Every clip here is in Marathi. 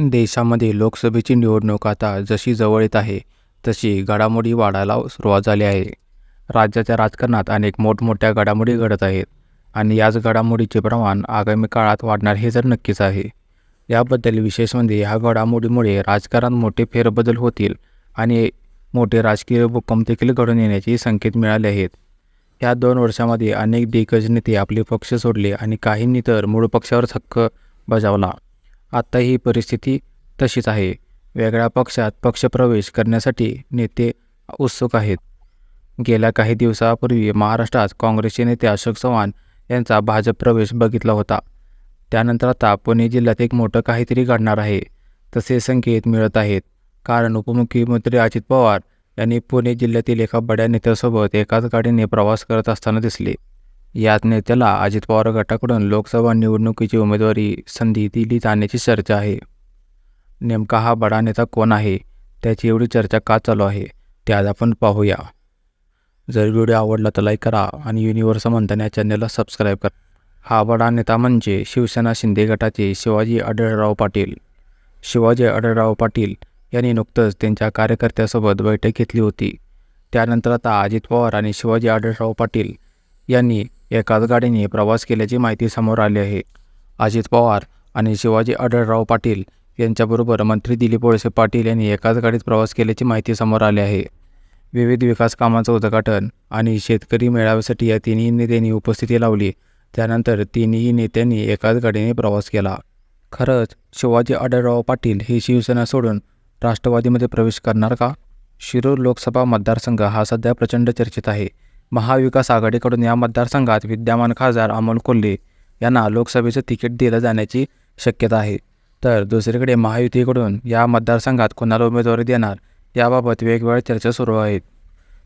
देशामध्ये लोकसभेची निवडणूक आता जशी जवळ येत आहे तशी घडामोडी वाढायला सुरुवात झाली आहे. राज्याच्या राजकारणात अनेक मोठमोठ्या घडामोडी घडत आहेत आणि याच घडामोडीचे प्रमाण आगामी काळात वाढणार हे तर नक्कीच आहे. याबद्दल विशेष म्हणजे ह्या घडामोडीमुळे राजकारणात मोठे फेरबदल होतील आणि मोठे राजकीय भूकंप देखील घडून येण्याचे संकेत मिळाले आहेत. या दोन वर्षामध्ये अनेक दिग्गज नेते आपले पक्ष सोडले आणि काहींनी तर मूळ पक्षावर हक्क बजावला. आता ही परिस्थिती तशीच आहे. वेगळ्या पक्षात पक्षप्रवेश करण्यासाठी नेते उत्सुक आहेत. गेल्या काही दिवसापूर्वी महाराष्ट्रात काँग्रेसचे नेते अशोक चव्हाण यांचा भाजप प्रवेश बघितला होता. त्यानंतर आता पुणे जिल्ह्यात एक मोठं काहीतरी घडणार आहे. तसे संकेत मिळत आहेत. कारण उपमुख्यमंत्री अजित पवार यांनी पुणे जिल्ह्यातील एका बड्या नेत्यासोबत एकाच गाडीने प्रवास करत असताना दिसले. याच नेत्याला अजित पवार गटाकडून लोकसभा निवडणुकीची उमेदवारी संधी दिली जाण्याची चर्चा आहे. नेमका हा बडा नेता कोण आहे? त्याची एवढी चर्चा का चालू आहे? ते आज आपण पाहूया. जर व्हिडिओ आवडला तर लाईक करा आणि युनिवर्स म्हणताना या चॅनलला सबस्क्राईब करा. हा बडा नेता म्हणजे शिवसेना शिंदे गटाचे शिवाजी आढळराव पाटील. शिवाजी आढळराव पाटील यांनी नुकतंच त्यांच्या कार्यकर्त्यासोबत बैठक घेतली होती. त्यानंतर आता अजित पवार आणि शिवाजी आढळराव पाटील यांनी एकाच गाडीने प्रवास केल्याची माहिती समोर आली आहे. अजित पवार आणि शिवाजी आढळराव पाटील यांच्याबरोबर मंत्री दिलीप वळसे पाटील यांनी एकाच गाडीत प्रवास केल्याची माहिती समोर आली आहे. विविध विकास कामांचं उद्घाटन आणि शेतकरी मेळाव्यासाठी या तिन्ही नेत्यांनी उपस्थिती लावली. त्यानंतर तिन्ही नेत्यांनी एकाच गाडीने प्रवास केला. खरंच शिवाजी आढळराव पाटील ही शिवसेना सोडून राष्ट्रवादीमध्ये प्रवेश करणार का? शिरूर लोकसभा मतदारसंघ हा सध्या प्रचंड चर्चेत आहे. महाविकास आघाडीकडून या मतदारसंघात विद्यमान खासदार अमोल कोल्हे यांना लोकसभेचं तिकीट दिलं जाण्याची शक्यता आहे. तर दुसरीकडे महायुतीकडून या मतदारसंघात कोणाला उमेदवारी देणार याबाबत वेगवेगळ्या चर्चा सुरू आहेत.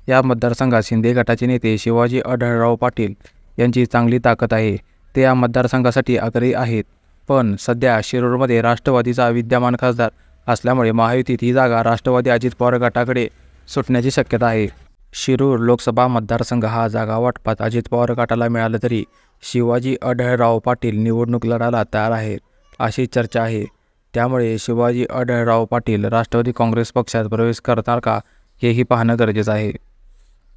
या मतदारसंघात शिंदे गटाचे नेते शिवाजी आढळराव पाटील यांची चांगली ताकद आहे. ते या मतदारसंघासाठी आग्रही आहेत. पण सध्या शिरूरमध्ये राष्ट्रवादीचा विद्यमान खासदार असल्यामुळे महायुतीत ही जागा राष्ट्रवादी अजित पवार गटाकडे सुटण्याची शक्यता आहे. शिरूर लोकसभा मतदारसंघ हा जागा वाटपात अजित पवार गटाला मिळाला तरी शिवाजी अढळराव पाटील निवडणूक लढायला तयार आहेत अशी चर्चा आहे. त्यामुळे शिवाजी अढळराव पाटील राष्ट्रवादी काँग्रेस पक्षात प्रवेश करणार का हेही पाहणं गरजेचं आहे.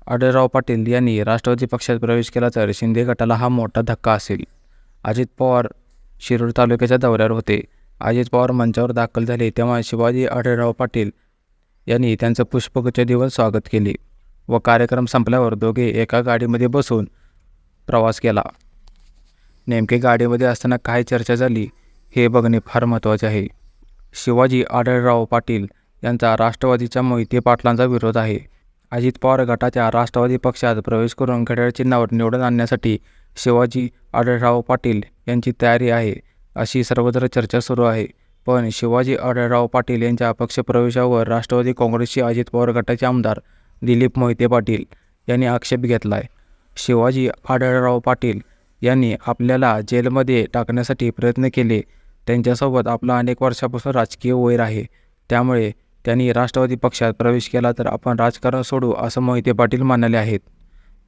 अढळराव पाटील यांनी राष्ट्रवादी पक्षात प्रवेश केला तर शिंदे गटाला हा मोठा धक्का असेल. अजित पवार शिरूर तालुक्याच्या दौऱ्यावर होते. अजित पवार मंचावर दाखल झाले तेव्हा शिवाजी अढळराव पाटील यांनी त्यांचं पुष्पगुच्छ देऊन स्वागत केले. व कार्यक्रम संपल्यावर दोघे एका गाडीमध्ये बसून प्रवास केला. नेमके गाडीमध्ये असताना काय चर्चा झाली हे बघणे फार महत्त्वाचे आहे. शिवाजी आढळराव पाटील यांचा राष्ट्रवादीच्या मोहिते पाटलांचा विरोध आहे. अजित पवार गटाच्या राष्ट्रवादी पक्षात प्रवेश करून घड्याळ चिन्हावर निवडून आणण्यासाठी शिवाजी आढळराव पाटील यांची तयारी आहे अशी सर्वत्र चर्चा सुरू आहे. पण शिवाजी आढळराव पाटील यांच्या पक्षप्रवेशावर राष्ट्रवादी काँग्रेसचे अजित पवार गटाचे आमदार दिलीप मोहिते पाटील यांनी आक्षेप घेतला आहे शिवाजी आढळराव पाटील यांनी आपल्याला जेलमध्ये टाकण्यासाठी प्रयत्न केले. त्यांच्यासोबत आपला अनेक वर्षापासून राजकीय वैर आहे. त्यामुळे त्यांनी राष्ट्रवादी पक्षात प्रवेश केला तर आपण राजकारण सोडू असं मोहिते पाटील मानले आहेत.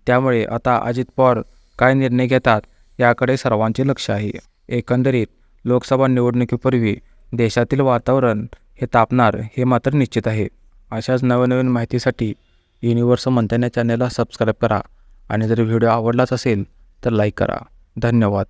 त्यामुळे आता अजित पवार काय निर्णय घेतात याकडे सर्वांचे लक्ष आहे. एकंदरीत लोकसभा निवडणुकीपूर्वी देशातील वातावरण हे तापणार हे मात्र निश्चित आहे. अशाच नवनवीन माहितीसाठी युनिवर्स मंथन या चॅनलला सबस्क्राईब करा आणि जर व्हिडिओ आवडलाच असेल तर लाईक करा. धन्यवाद.